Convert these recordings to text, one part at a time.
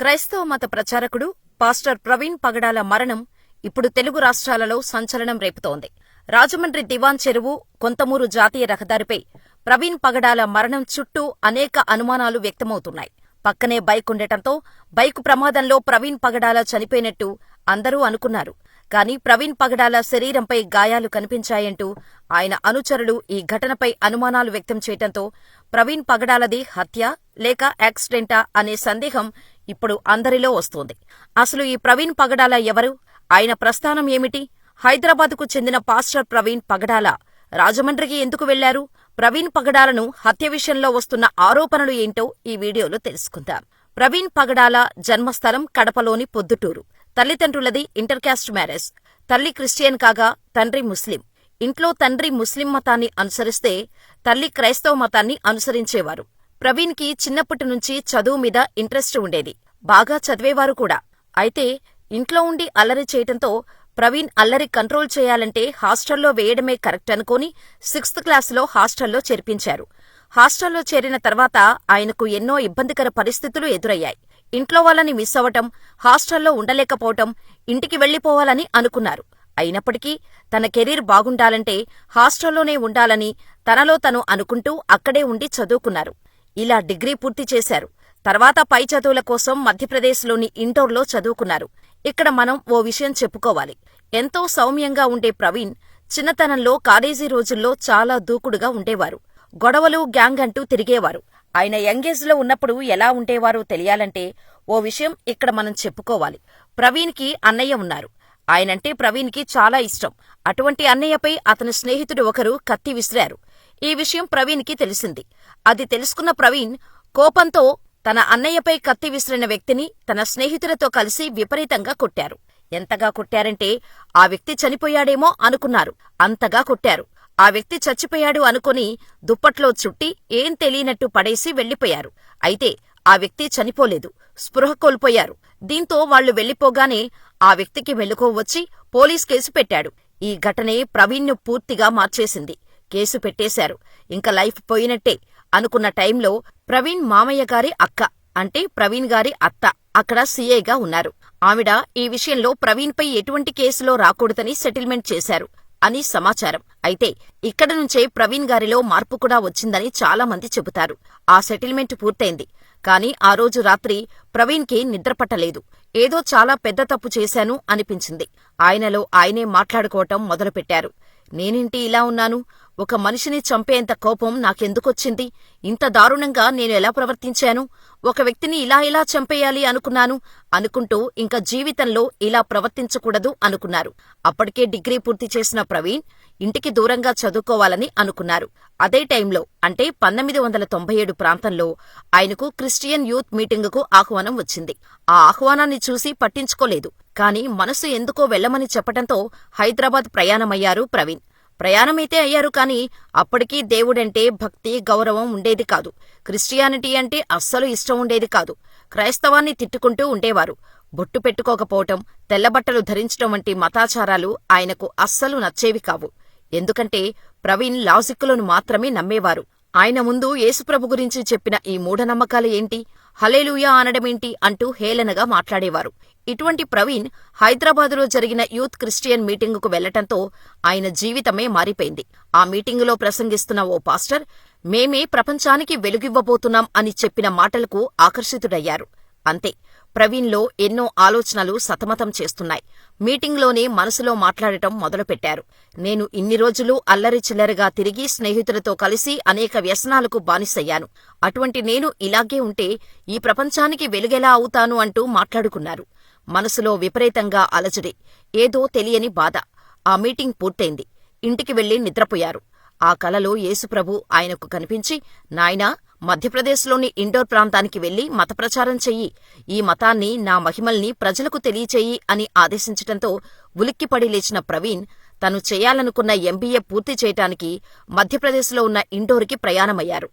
క్రైస్తవ మత ప్రచారకుడు పాస్టర్ ప్రవీణ్ పగడాల మరణం ఇప్పుడు తెలుగు రాష్ట్రాలలో సంచలనం రేపుతోంది. రాజమండ్రి దివాన్ చెరువు కొంతమూరు జాతీయ రహదారిపై ప్రవీణ్ పగడాల మరణం చుట్టూ అనేక అనుమానాలు వ్యక్తమవుతున్నాయి. పక్కనే బైక్ ఉండటంతో బైకు ప్రమాదంలో ప్రవీణ్ పగడాల చనిపోయినట్టు అందరూ అనుకున్నారు. కానీ ప్రవీణ్ పగడాల శరీరంపై గాయాలు కనిపించాయంటూ ఆయన అనుచరులు ఈ ఘటనపై అనుమానాలు వ్యక్తం చేయటంతో ప్రవీణ్ పగడాలది హత్య లేక యాక్సిడెంటా అనే సందేహం ఇప్పుడు అందరిలో వస్తోంది. అసలు ఈ ప్రవీణ్ పగడాల ఎవరు? ఆయన ప్రస్థానం ఏమిటి? హైదరాబాద్కు చెందిన పాస్టర్ ప్రవీణ్ పగడాల రాజమండ్రికి ఎందుకు వెళ్ళారు? ప్రవీణ్ పగడాలను హత్య విషయంలో వస్తున్న ఆరోపణలు ఏంటో ఈ వీడియోలో తెలుసుకుందాం. ప్రవీణ్ పగడాల జన్మస్థలం కడపలోని పొద్దుటూరు. తల్లిదండ్రులది ఇంటర్కాస్ట్ మ్యారేజ్. తల్లి క్రిస్టియన్ కాగా తండ్రి ముస్లిం. ఇంట్లో తండ్రి ముస్లిం మతాన్ని అనుసరిస్తే తల్లి క్రైస్తవ మతాన్ని అనుసరించేవారు. ప్రవీణ్కి చిన్నప్పటి నుంచి చదువు మీద ఇంట్రెస్ట్ ఉండేది. బాగా చదివేవారు కూడా. అయితే ఇంట్లో ఉండి అల్లరి చేయటంతో ప్రవీణ్ అల్లరి కంట్రోల్ చేయాలంటే హాస్టల్లో వేయడమే కరెక్ట్ అనుకుని సిక్స్త్ క్లాసులో హాస్టల్లో చేర్పించారు. హాస్టల్లో చేరిన తర్వాత ఆయనకు ఎన్నో ఇబ్బందికర పరిస్థితులు ఎదురయ్యాయి. ఇంట్లో వాళ్ళని మిస్ అవ్వటం హాస్టల్లో ఉండలేకపోవటం ఇంటికి వెళ్ళిపోవాలని అనుకున్నారు. అయినప్పటికీ తన కెరీర్ బాగుండాలంటే హాస్టల్లోనే ఉండాలని తనలో తను అనుకుంటూ అక్కడే ఉండి చదువుకున్నారు. ఇలా డిగ్రీ పూర్తి చేశారు. తర్వాత పై చదువుల కోసం మధ్యప్రదేశ్లోని ఇండోర్లో చదువుకున్నారు. ఇక్కడ మనం ఓ విషయం చెప్పుకోవాలి. ఎంతో సౌమ్యంగా ఉండే ప్రవీణ్ చిన్నతనంలో కాలేజీ రోజుల్లో చాలా దూకుడుగా ఉండేవారు. గొడవలు గ్యాంగ్ అంటూ తిరిగేవారు. ఆయన యంగేజ్లో ఉన్నప్పుడు ఎలా ఉండేవారో తెలియాలంటే ఓ విషయం ఇక్కడ మనం చెప్పుకోవాలి. ప్రవీణ్కి అన్నయ్య ఉన్నారు. ఆయనంటే ప్రవీణ్కి చాలా ఇష్టం. అటువంటి అన్నయ్యపై అతని స్నేహితుడు ఒకరు కత్తి విసిరారు. ఈ విషయం ప్రవీణ్కి తెలిసింది. అది తెలుసుకున్న ప్రవీణ్ కోపంతో తన అన్నయ్యపై కత్తి విసిరిన వ్యక్తిని తన స్నేహితులతో కలిసి విపరీతంగా కొట్టారు. ఎంతగా కొట్టారంటే ఆ వ్యక్తి చనిపోయాడేమో అనుకున్నారు. అంతగా కొట్టారు. ఆ వ్యక్తి చచ్చిపోయాడు అనుకుని దుప్పట్లో చుట్టి ఏం తెలియనట్టు పడేసి వెళ్ళిపోయారు అయితే ఆ వ్యక్తి చనిపోలేదు. స్పృహ కోల్పోయారు. దీంతో వాళ్ళు వెళ్ళిపోగానే ఆ వ్యక్తికి మెలకువ వచ్చి పోలీస్ కేసు పెట్టాడు. ఈ ఘటనే ప్రవీణ్ను పూర్తిగా మార్చేసింది. కేసు పెట్టేశారు. ఇంక లైఫ్ పోయినట్టే అనుకున్న టైంలో ప్రవీణ్ మామయ్య గారి అక్క అంటే ప్రవీణ్ గారి అత్త అక్కడ సీఐగా ఉన్నారు. ఆవిడ ఈ విషయంలో ప్రవీణ్పై ఎటువంటి కేసులో రాకూడదని సెటిల్మెంట్ చేశారు అని సమాచారం. అయితే ఇక్కడ నుంచే ప్రవీణ్ గారిలో మార్పు కూడా వచ్చిందని చాలా మంది చెబుతారు. ఆ సెటిల్మెంట్ పూర్తయింది. కాని ఆ రోజు రాత్రి ప్రవీణ్కి నిద్రపట్టలేదు ఏదో చాలా పెద్ద తప్పు చేశాను అనిపించింది. ఆయనలో ఆయనే మాట్లాడుకోవటం మొదలుపెట్టారు. నేనేంటి ఇలా ఉన్నాను? ఒక మనిషిని చంపేంత కోపం నాకెందుకొచ్చింది? ఇంత దారుణంగా నేను ఎలా ప్రవర్తించాను? ఒక వ్యక్తిని ఇలా ఇలా చంపేయాలి అనుకున్నాను అనుకుంటూ ఇంకా జీవితంలో ఇలా ప్రవర్తించకూడదు అనుకున్నారు. అప్పటికే డిగ్రీ పూర్తి చేసిన ప్రవీణ్ ఇంటికి దూరంగా చదువుకోవాలని అనుకున్నారు. అదే టైంలో అంటే పంతొమ్మిది వందల తొంభై ఏడు ప్రాంతంలో ఆయనకు క్రిస్టియన్ యూత్ మీటింగుకు ఆహ్వానం వచ్చింది. ఆ ఆహ్వానాన్ని చూసి పట్టించుకోలేదు. కాని మనసు ఎందుకో వెళ్ళమని చెప్పటంతో హైదరాబాద్ ప్రయాణమయ్యారు ప్రవీణ్. ప్రయాణమైతే అయ్యారు కాని అప్పటికీ దేవుడంటే భక్తి గౌరవం ఉండేది కాదు. క్రిస్టియానిటీ అంటే అస్సలు ఇష్టం ఉండేది కాదు. క్రైస్తవాన్ని తిట్టుకుంటూ ఉండేవారు. బొట్టు పెట్టుకోకపోవటం తెల్లబట్టలు ధరించటం వంటి మతాచారాలు ఆయనకు అస్సలు నచ్చేవి కావు. ఎందుకంటే ప్రవీణ్ లాజిక్కులను మాత్రమే నమ్మేవారు. ఆయన ముందు యేసుప్రభు గురించి చెప్పిన ఈ మూఢనమ్మకాలు ఏంటి? హలేలుయా అనడమేంటి అంటూ హేళనగా మాట్లాడేవారు. ఇటువంటి ప్రవీణ్ హైదరాబాదులో జరిగిన యూత్ క్రిస్టియన్ మీటింగుకు వెళ్ళటంతో ఆయన జీవితమే మారిపోయింది. ఆ మీటింగులో ప్రసంగిస్తున్న ఓ పాస్టర్ మేమే ప్రపంచానికి వెలుగివ్వబోతున్నాం అని చెప్పిన మాటలకు ఆకర్షితుడయ్యారు. అంతే. ప్రవీణ్లో ఎన్నో ఆలోచనలు సతమతం చేస్తున్నాయి. మీటింగ్లోనే మనసులో మాట్లాడటం మొదలుపెట్టారు. నేను ఇన్ని రోజులు అల్లరి చిల్లరగా తిరిగి స్నేహితులతో కలిసి అనేక వ్యసనాలకు బానిసయ్యాను. అటువంటి నేను ఇలాగే ఉంటే ఈ ప్రపంచానికి వెలుగెలా అవుతాను అంటూ మాట్లాడుకున్నారు. మనసులో విపరీతంగా అలజడి ఏదో తెలియని బాధ. ఆ మీటింగ్ పూర్తయింది. ఇంటికి వెళ్ళి నిద్రపోయారు. ఆ కలలో యేసుప్రభు ఆయనకు కనిపించి నాయనా మధ్యప్రదేశ్లోని ఇండోర్ ప్రాంతానికి వెళ్ళి మతప్రచారం చెయ్యి. ఈ మతాన్ని నా మహిమల్ని ప్రజలకు తెలియచేయి అని ఆదేశించటంతో ఉలిక్కిపడి లేచిన ప్రవీణ్ తను చేయాలనుకున్న ఎంబీఏ పూర్తి చేయటానికి మధ్యప్రదేశ్లో ఉన్న ఇండోర్కి ప్రయాణమయ్యారు.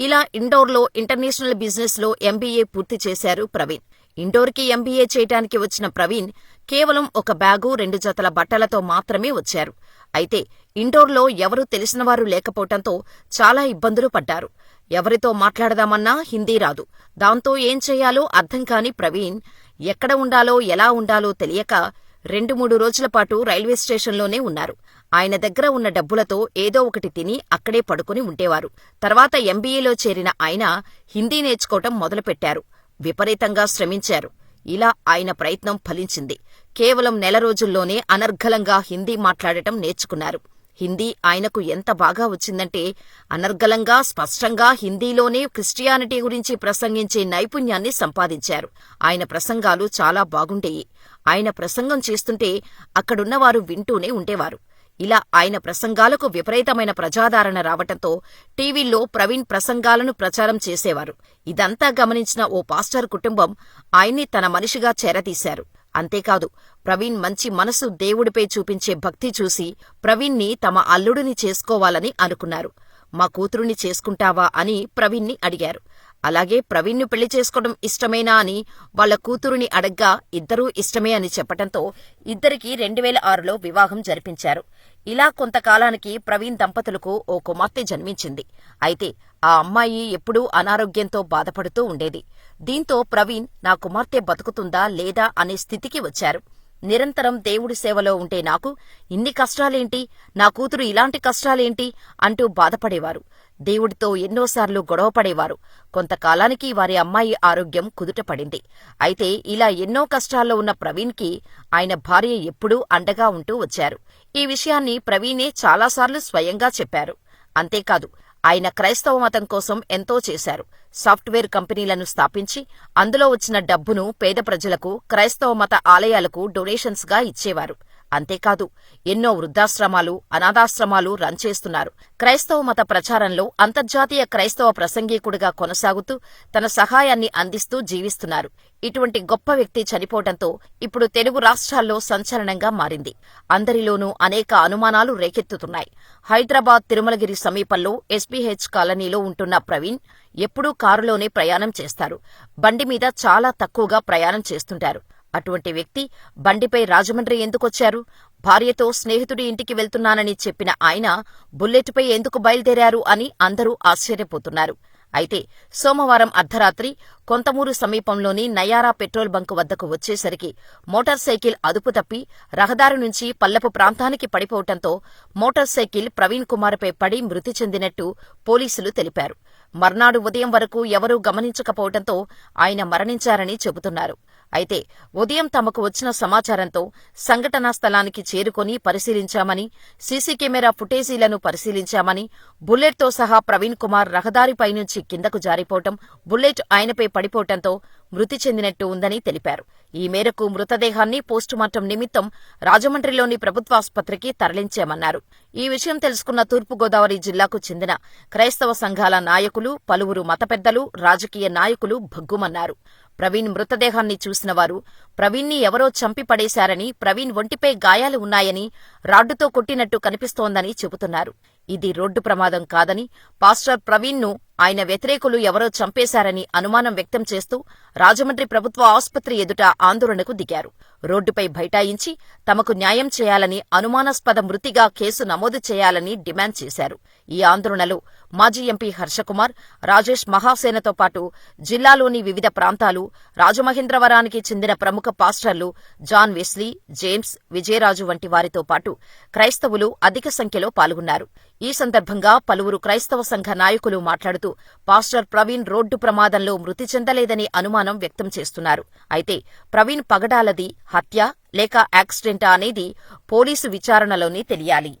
ఇలా ఇండోర్లో ఇంటర్నేషనల్ బిజినెస్లో ఎంబీఏ పూర్తి చేశారు ప్రవీణ్. ఇండోర్కి ఎంబీఏ చేయటానికి వచ్చిన ప్రవీణ్ కేవలం ఒక బ్యాగు రెండు జతల బట్టలతో మాత్రమే వచ్చారు. అయితే ఇండోర్లో ఎవరూ తెలిసినవారు లేకపోవటంతో చాలా ఇబ్బందులు పడ్డారు. ఎవరితో మాట్లాడదామన్నా హిందీ రాదు. దాంతో ఏం చెయ్యాలో అర్థం కాని ప్రవీణ్ ఎక్కడ ఉండాలో ఎలా ఉండాలో తెలియక రెండు మూడు రోజుల పాటు రైల్వే స్టేషన్లోనే ఉన్నారు. ఆయన దగ్గర ఉన్న డబ్బులతో ఏదో ఒకటి తిని అక్కడే పడుకుని ఉండేవారు. తర్వాత ఎంబీఏలో చేరిన ఆయన హిందీ నేర్చుకోవటం మొదలుపెట్టారు. విపరీతంగా శ్రమించారు. ఇలా ఆయన ప్రయత్నం ఫలించింది. కేవలం నెల రోజుల్లోనే అనర్ఘలంగా హిందీ మాట్లాడటం నేర్చుకున్నారు. హిందీ ఆయనకు ఎంత బాగా వచ్చిందంటే అనర్గళంగా స్పష్టంగా హిందీలోనే క్రిస్టియానిటీ గురించి ప్రసంగించే నైపుణ్యాన్ని సంపాదించారు. ఆయన ప్రసంగాలు చాలా బాగుండేయి. ఆయన ప్రసంగం చేస్తుంటే అక్కడున్నవారు వింటూనే ఉండేవారు. ఇలా ఆయన ప్రసంగాలకు విపరీతమైన ప్రజాదరణ రావటంతో టీవీల్లో ప్రవీణ్ ప్రసంగాలను ప్రచారం చేసేవారు. ఇదంతా గమనించిన ఓ పాస్టర్ కుటుంబం ఆయన్ని తన మనిషిగా చేరదీశారు. అంతేకాదు ప్రవీణ్ మంచి మనసు దేవుడిపై చూపించే భక్తి చూసి ప్రవీణ్ణి తమ అల్లుడిని చేసుకోవాలని అనుకున్నారు. మా కూతురుని చేసుకుంటావా? అని ప్రవీణ్ణి అడిగారు. అలాగే ప్రవీణ్ను పెళ్ళి చేసుకోవడం ఇష్టమేనా? అని వాళ్ళ కూతురుని అడగ్గా ఇద్దరూ ఇష్టమే అని చెప్పటంతో ఇద్దరికీ రెండు వేల ఆరులో వివాహం జరిపించారు. ఇలా కొంతకాలానికి ప్రవీణ్ దంపతులకు ఓ కుమార్తె జన్మించింది. అయితే ఆ అమ్మాయి ఎప్పుడూ అనారోగ్యంతో బాధపడుతూ ఉండేది. దీంతో ప్రవీణ్ నా కుమార్తె బతుకుతుందా లేదా అనే స్థితికి వచ్చారు. నిరంతరం దేవుడి సేవలో ఉంటే నాకు ఇన్ని కష్టాలేంటి? నా కూతురు ఇలాంటి కష్టాలేంటి? అంటూ బాధపడేవారు. దేవుడితో ఎన్నోసార్లు గొడవపడేవారు కొంతకాలానికి వారి అమ్మాయి ఆరోగ్యం కుదుటపడింది. అయితే ఇలా ఎన్నో కష్టాల్లో ఉన్న ప్రవీణ్కి ఆయన భార్య ఎప్పుడూ అండగా ఉంటూ వచ్చారు. ఈ విషయాన్ని ప్రవీణే చాలాసార్లు స్వయంగా చెప్పారు. అంతేకాదు ఆయన క్రైస్తవ మతం కోసం ఎంతో చేశారు. సాఫ్ట్వేర్ కంపెనీలను స్థాపించి అందులో వచ్చిన డబ్బును పేద ప్రజలకు క్రైస్తవ మత ఆలయాలకు డొనేషన్స్గా ఇచ్చేవారు. అంతేకాదు ఎన్నో వృద్ధాశ్రమాలు అనాథాశ్రమాలు రన్ చేస్తున్నారు. క్రైస్తవ మత ప్రచారంలో అంతర్జాతీయ క్రైస్తవ ప్రసంగికుడిగా కొనసాగుతూ తన సహాయాన్ని అందిస్తూ జీవిస్తున్నారు. ఇటువంటి గొప్ప వ్యక్తి చనిపోవడంతో ఇప్పుడు తెలుగు రాష్ట్రాల్లో సంచలనంగా మారింది. అందరిలోనూ అనేక అనుమానాలు రేకెత్తుతున్నాయి. హైదరాబాద్ తిరుమలగిరి సమీపంలో ఎస్పీహెచ్ కాలనీలో ఉంటున్న ప్రవీణ్ ఎప్పుడూ కారులోనే ప్రయాణం చేస్తారు. బండి మీద చాలా తక్కువగా ప్రయాణం చేస్తుంటారు. అటువంటి వ్యక్తి బండిపై రాజమండ్రి ఎందుకొచ్చారు? భార్యతో స్నేహితుడి ఇంటికి వెళ్తున్నానని చెప్పిన ఆయన బుల్లెట్పై ఎందుకు బయలుదేరారు అని అందరూ ఆశ్చర్యపోతున్నారు. అయితే సోమవారం అర్ధరాత్రి కొంతమూరు సమీపంలోని నయారా పెట్రోల్ బంకు వద్దకు వచ్చేసరికి మోటార్ సైకిల్ అదుపు తప్పి రహదారి నుంచి పల్లపు ప్రాంతానికి పడిపోవటంతో మోటార్ సైకిల్ ప్రవీణ్ కుమార్పై పడి మృతి చెందినట్టు పోలీసులు తెలిపారు. మర్నాడు ఉదయం వరకు ఎవరూ గమనించకపోవడంతో ఆయన మరణించారని చెబుతున్నారు. అయితే ఉదయం తమకు వచ్చిన సమాచారంతో సంఘటనా స్థలానికి చేరుకొని పరిశీలించామని సీసీ కెమెరా ఫుటేజీలను పరిశీలించామని బుల్లెట్తో సహా ప్రవీణ్ కుమార్ రహదారిపై నుంచి కిందకు జారిపోవటం బుల్లెట్ ఆయనపై పడిపోవటంతో మృతి చెందినట్టు ఉందని తెలిపారు. ఈ మేరకు మృతదేహాన్ని పోస్టుమార్టం నిమిత్తం రాజమండ్రిలోని ప్రభుత్వాసుపత్రికి తరలించామన్నారు. ఈ విషయం తెలుసుకున్న తూర్పుగోదావరి జిల్లాకు చెందిన క్రైస్తవ సంఘాల నాయకులు పలువురు మత పెద్దలు రాజకీయ నాయకులు భగ్గుమన్నారు. ప్రవీణ్ మృతదేహాన్ని చూసిన వారు ప్రవీణ్ని ఎవరో చంపి పడేశారని ప్రవీణ్ ఒంటిపై గాయాలు ఉన్నాయని రాడ్డుతో కొట్టినట్టు కనిపిస్తోందని చెబుతున్నారు. ఇది రోడ్డు ప్రమాదం కాదని పాస్టర్ ప్రవీణ్ను ఆయన వ్యతిరేకులు ఎవరో చంపేశారని అనుమానం వ్యక్తం చేస్తూ రాజమండ్రి ప్రభుత్వ ఆసుపత్రి ఎదుట ఆందోళనకు దిగారు. రోడ్డుపై బైఠాయించి తమకు న్యాయం చేయాలని అనుమానాస్పద మృతిగా కేసు నమోదు చేయాలని డిమాండ్ చేశారు. ఈ ఆందోళనలో మాజీ ఎంపీ హర్షకుమార్ రాజేష్ మహాసేనతో పాటు జిల్లాలోని వివిధ ప్రాంతాలు రాజమహేంద్రవరానికి చెందిన ప్రముఖ పాస్టర్లు జాన్ వెస్లీ జేమ్స్ విజయరాజు వంటి వారితో పాటు క్రైస్తవులు అధిక సంఖ్యలో పాల్గొన్నారు. ఈ సందర్భంగా పలువురు క్రైస్తవ సంఘ నాయకులు మాట్లాడుతూ పాస్టర్ ప్రవీణ్ రోడ్డు ప్రమాదంలో మృతి చెందలేదని అనుమానం వ్యక్తం చేస్తున్నారు. అయితే ప్రవీణ్ పగడాలది హత్య లేక యాక్సిడెంటా అనేది పోలీసు విచారణలోనే తెలియాలి.